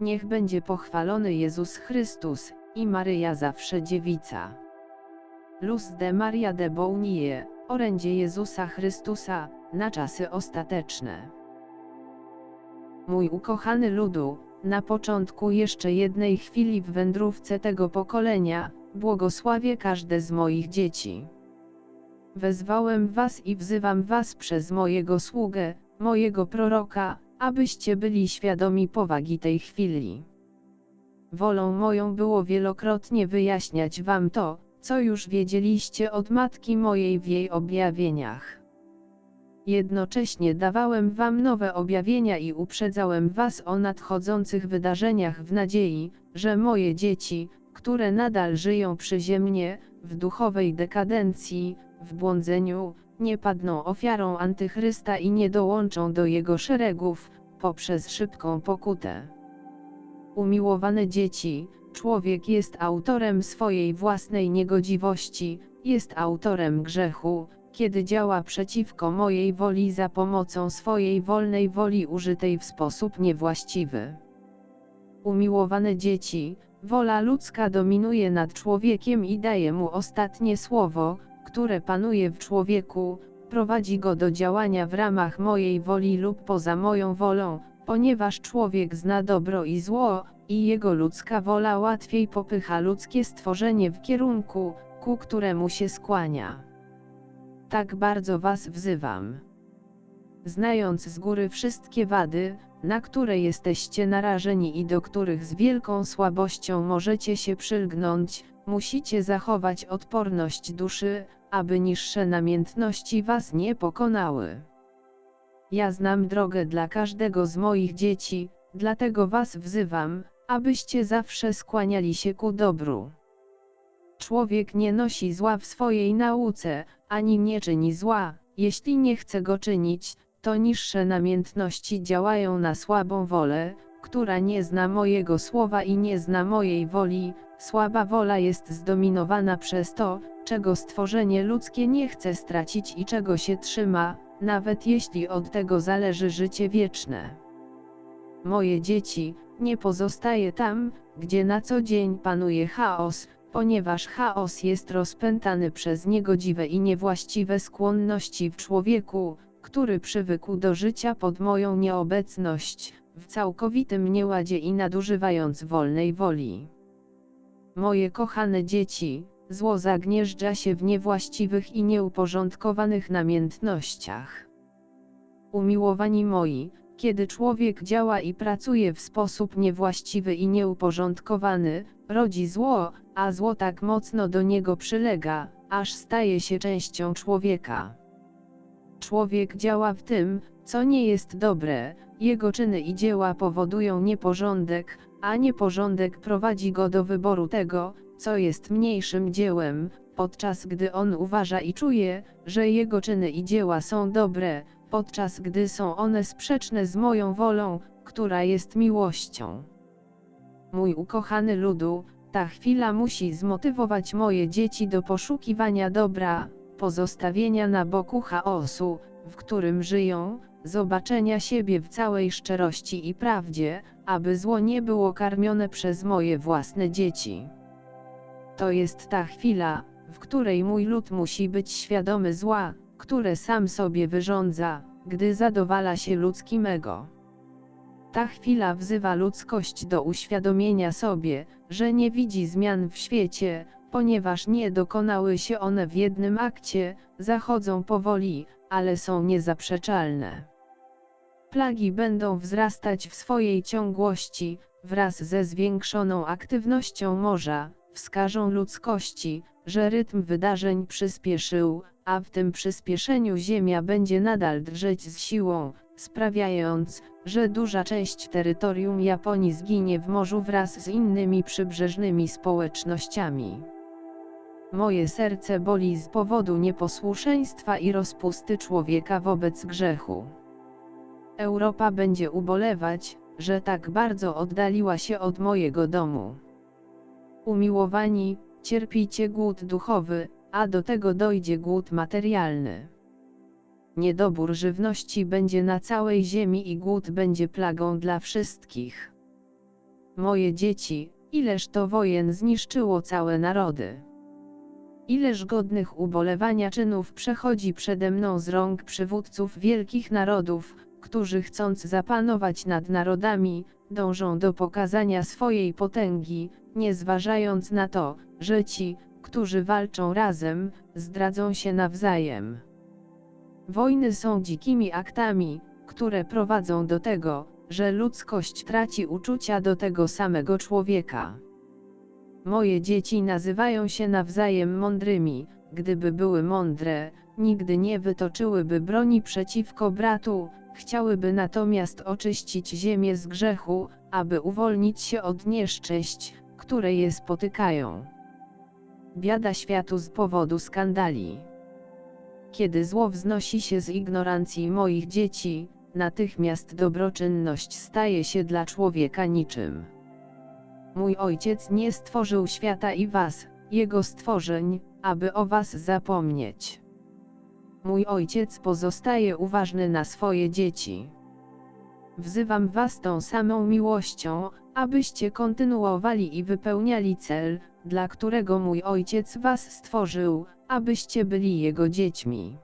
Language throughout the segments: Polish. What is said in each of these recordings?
Niech będzie pochwalony Jezus Chrystus, i Maryja zawsze dziewica. Luz de Maria de Bounie, orędzie Jezusa Chrystusa, na czasy ostateczne. Mój ukochany ludu, na początku jeszcze jednej chwili w wędrówce tego pokolenia, błogosławię każde z moich dzieci. Wezwałem was i wzywam was przez mojego sługę, mojego proroka, abyście byli świadomi powagi tej chwili. Wolą moją było wielokrotnie wyjaśniać wam to, co już wiedzieliście od matki mojej w jej objawieniach. Jednocześnie dawałem wam nowe objawienia i uprzedzałem was o nadchodzących wydarzeniach w nadziei, że moje dzieci, które nadal żyją przyziemnie, w duchowej dekadencji, w błądzeniu, nie padną ofiarą antychrysta i nie dołączą do jego szeregów, poprzez szybką pokutę. Umiłowane dzieci, człowiek jest autorem swojej własnej niegodziwości, jest autorem grzechu, kiedy działa przeciwko mojej woli za pomocą swojej wolnej woli użytej w sposób niewłaściwy. Umiłowane dzieci, wola ludzka dominuje nad człowiekiem i daje mu ostatnie słowo, które panuje w człowieku, prowadzi go do działania w ramach mojej woli lub poza moją wolą, ponieważ człowiek zna dobro i zło, i jego ludzka wola łatwiej popycha ludzkie stworzenie w kierunku, ku któremu się skłania. Tak bardzo was wzywam. Znając z góry wszystkie wady, na które jesteście narażeni i do których z wielką słabością możecie się przylgnąć, musicie zachować odporność duszy, aby niższe namiętności was nie pokonały. Ja znam drogę dla każdego z moich dzieci, dlatego was wzywam, abyście zawsze skłaniali się ku dobru. Człowiek nie nosi zła w swojej nauce, ani nie czyni zła, jeśli nie chce go czynić, to niższe namiętności działają na słabą wolę, która nie zna mojego słowa i nie zna mojej woli, słaba wola jest zdominowana przez to, czego stworzenie ludzkie nie chce stracić i czego się trzyma, nawet jeśli od tego zależy życie wieczne. Moje dzieci, nie pozostaje tam, gdzie na co dzień panuje chaos, ponieważ chaos jest rozpętany przez niegodziwe i niewłaściwe skłonności w człowieku, który przywykł do życia pod moją nieobecność, w całkowitym nieładzie i nadużywając wolnej woli. Moje kochane dzieci, zło zagnieżdża się w niewłaściwych i nieuporządkowanych namiętnościach. Umiłowani moi, kiedy człowiek działa i pracuje w sposób niewłaściwy i nieuporządkowany, rodzi zło, a zło tak mocno do niego przylega, aż staje się częścią człowieka. Człowiek działa w tym, co nie jest dobre, jego czyny i dzieła powodują nieporządek, a nieporządek prowadzi go do wyboru tego, co jest mniejszym dziełem, podczas gdy on uważa i czuje, że jego czyny i dzieła są dobre, podczas gdy są one sprzeczne z moją wolą, która jest miłością. Mój ukochany ludu, ta chwila musi zmotywować moje dzieci do poszukiwania dobra, pozostawienia na boku chaosu, w którym żyją, zobaczenia siebie w całej szczerości i prawdzie, aby zło nie było karmione przez moje własne dzieci. To jest ta chwila, w której mój lud musi być świadomy zła, które sam sobie wyrządza, gdy zadowala się ludzkim ego. Ta chwila wzywa ludzkość do uświadomienia sobie, że nie widzi zmian w świecie, ponieważ nie dokonały się one w jednym akcie, zachodzą powoli, ale są niezaprzeczalne. Plagi będą wzrastać w swojej ciągłości, wraz ze zwiększoną aktywnością morza, wskażą ludzkości, że rytm wydarzeń przyspieszył, a w tym przyspieszeniu Ziemia będzie nadal drżeć z siłą, sprawiając, że duża część terytorium Japonii zginie w morzu wraz z innymi przybrzeżnymi społecznościami. Moje serce boli z powodu nieposłuszeństwa i rozpusty człowieka wobec grzechu. Europa będzie ubolewać, że tak bardzo oddaliła się od mojego domu. Umiłowani, cierpicie głód duchowy, a do tego dojdzie głód materialny. Niedobór żywności będzie na całej ziemi i głód będzie plagą dla wszystkich. moje dzieci, ileż to wojen zniszczyło całe narody. Ileż godnych ubolewania czynów przechodzi przede mną z rąk przywódców wielkich narodów, którzy chcąc zapanować nad narodami, dążą do pokazania swojej potęgi, nie zważając na to, że ci, którzy walczą razem, zdradzą się nawzajem. Wojny są dzikimi aktami, które prowadzą do tego, że ludzkość traci uczucia do tego samego człowieka. Moje dzieci nazywają się nawzajem mądrymi, gdyby były mądre, nigdy nie wytoczyłyby broni przeciwko bratu, chciałyby natomiast oczyścić ziemię z grzechu, aby uwolnić się od nieszczęść, które je spotykają. Biada światu z powodu skandali. Kiedy zło wznosi się z ignorancji moich dzieci, natychmiast dobroczynność staje się dla człowieka niczym. Mój ojciec nie stworzył świata i was, jego stworzeń, aby o was zapomnieć. Mój ojciec pozostaje uważny na swoje dzieci. Wzywam was tą samą miłością, abyście kontynuowali i wypełniali cel, dla którego mój ojciec was stworzył, abyście byli jego dziećmi.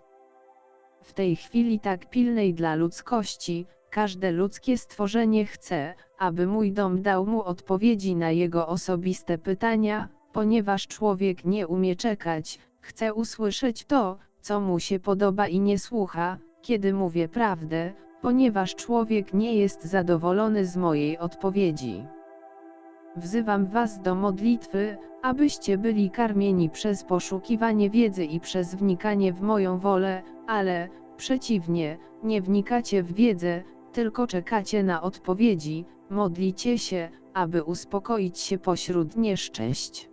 W tej chwili tak pilnej dla ludzkości, każde ludzkie stworzenie chce, aby mój dom dał mu odpowiedzi na jego osobiste pytania, ponieważ człowiek nie umie czekać, chce usłyszeć to, co mu się podoba i nie słucha, kiedy mówię prawdę, ponieważ człowiek nie jest zadowolony z mojej odpowiedzi. Wzywam Was do modlitwy, abyście byli karmieni przez poszukiwanie wiedzy i przez wnikanie w moją wolę, ale, przeciwnie, nie wnikacie w wiedzę, tylko czekacie na odpowiedzi, modlicie się, aby uspokoić się pośród nieszczęść.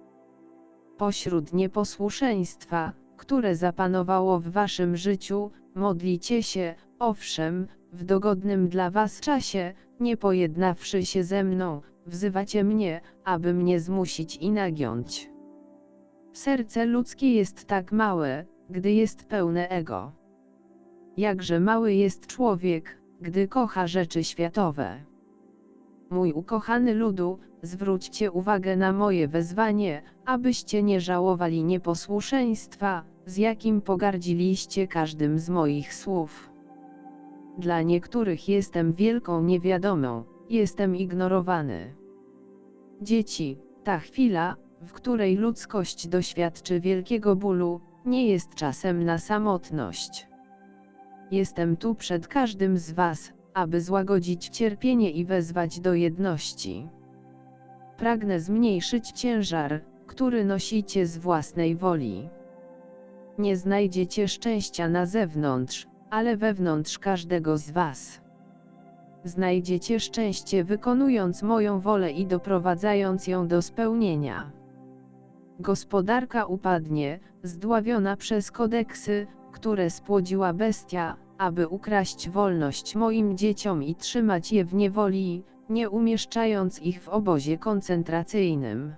Pośród nieposłuszeństwa, które zapanowało w waszym życiu, modlicie się, owszem, w dogodnym dla was czasie, nie pojednawszy się ze mną, wzywacie mnie, aby mnie zmusić i nagiąć. Serce ludzkie jest tak małe, gdy jest pełne ego. Jakże mały jest człowiek, gdy kocha rzeczy światowe. Mój ukochany ludu, zwróćcie uwagę na moje wezwanie, abyście nie żałowali nieposłuszeństwa, z jakim pogardziliście każdym z moich słów. Dla niektórych jestem wielką niewiadomą, jestem ignorowany. Dzieci, ta chwila, w której ludzkość doświadczy wielkiego bólu, nie jest czasem na samotność. Jestem tu przed każdym z Was, aby złagodzić cierpienie i wezwać do jedności. Pragnę zmniejszyć ciężar, który nosicie z własnej woli. Nie znajdziecie szczęścia na zewnątrz, ale wewnątrz każdego z Was. Znajdziecie szczęście wykonując moją wolę i doprowadzając ją do spełnienia. Gospodarka upadnie, zdławiona przez kodeksy, które spłodziła bestia, aby ukraść wolność moim dzieciom i trzymać je w niewoli, nie umieszczając ich w obozie koncentracyjnym.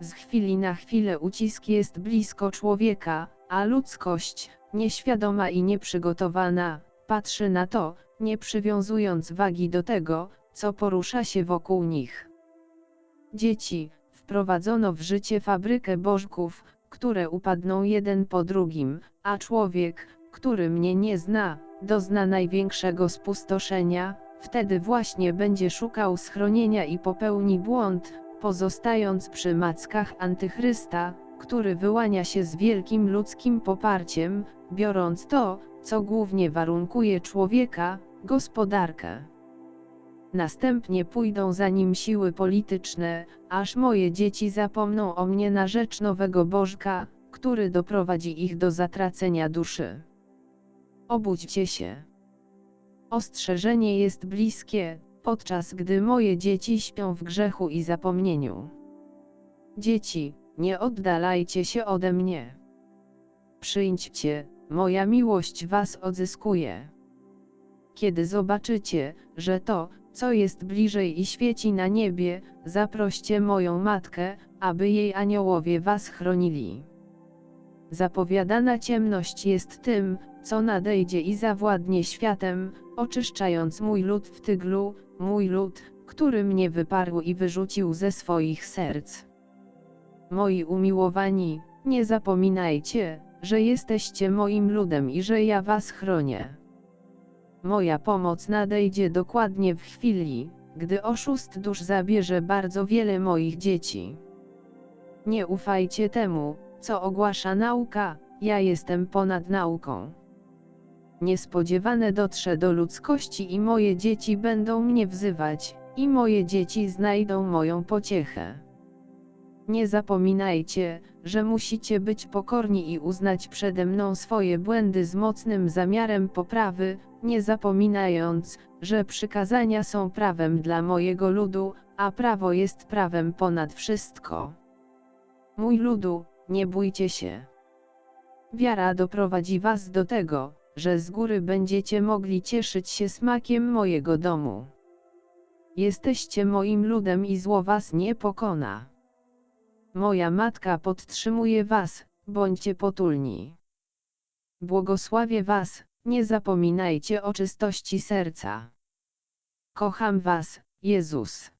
Z chwili na chwilę ucisk jest blisko człowieka, a ludzkość, nieświadoma i nieprzygotowana, patrzy na to, nie przywiązując wagi do tego, co porusza się wokół nich. Dzieci, wprowadzono w życie fabrykę bożków, które upadną jeden po drugim, a człowiek, który mnie nie zna, dozna największego spustoszenia, wtedy właśnie będzie szukał schronienia i popełni błąd, pozostając przy mackach antychrysta, który wyłania się z wielkim ludzkim poparciem, biorąc to, co głównie warunkuje człowieka, gospodarkę. Następnie pójdą za nim siły polityczne, aż moje dzieci zapomną o mnie na rzecz nowego Bożka, który doprowadzi ich do zatracenia duszy. Obudźcie się. Ostrzeżenie jest bliskie, podczas gdy moje dzieci śpią w grzechu i zapomnieniu. Dzieci, nie oddalajcie się ode mnie. Przyjdźcie, moja miłość was odzyskuje. Kiedy zobaczycie, że to, co jest bliżej i świeci na niebie, zaproście moją matkę, aby jej aniołowie was chronili. Zapowiadana ciemność jest tym, co nadejdzie i zawładnie światem, oczyszczając mój lud w tyglu, mój lud, który mnie wyparł i wyrzucił ze swoich serc. Moi umiłowani, nie zapominajcie, że jesteście moim ludem i że ja was chronię. Moja pomoc nadejdzie dokładnie w chwili, gdy oszust dusz zabierze bardzo wiele moich dzieci. Nie ufajcie temu, co ogłasza nauka, ja jestem ponad nauką. Niespodziewane dotrze do ludzkości i moje dzieci będą mnie wzywać, i moje dzieci znajdą moją pociechę. Nie zapominajcie, że musicie być pokorni i uznać przede mną swoje błędy z mocnym zamiarem poprawy, nie zapominając, że przykazania są prawem dla mojego ludu, a prawo jest prawem ponad wszystko. Mój ludu, nie bójcie się. Wiara doprowadzi was do tego, że z góry będziecie mogli cieszyć się smakiem mojego domu. Jesteście moim ludem i zło was nie pokona. Moja matka podtrzymuje was, bądźcie potulni. Błogosławię was, nie zapominajcie o czystości serca. Kocham was, Jezus.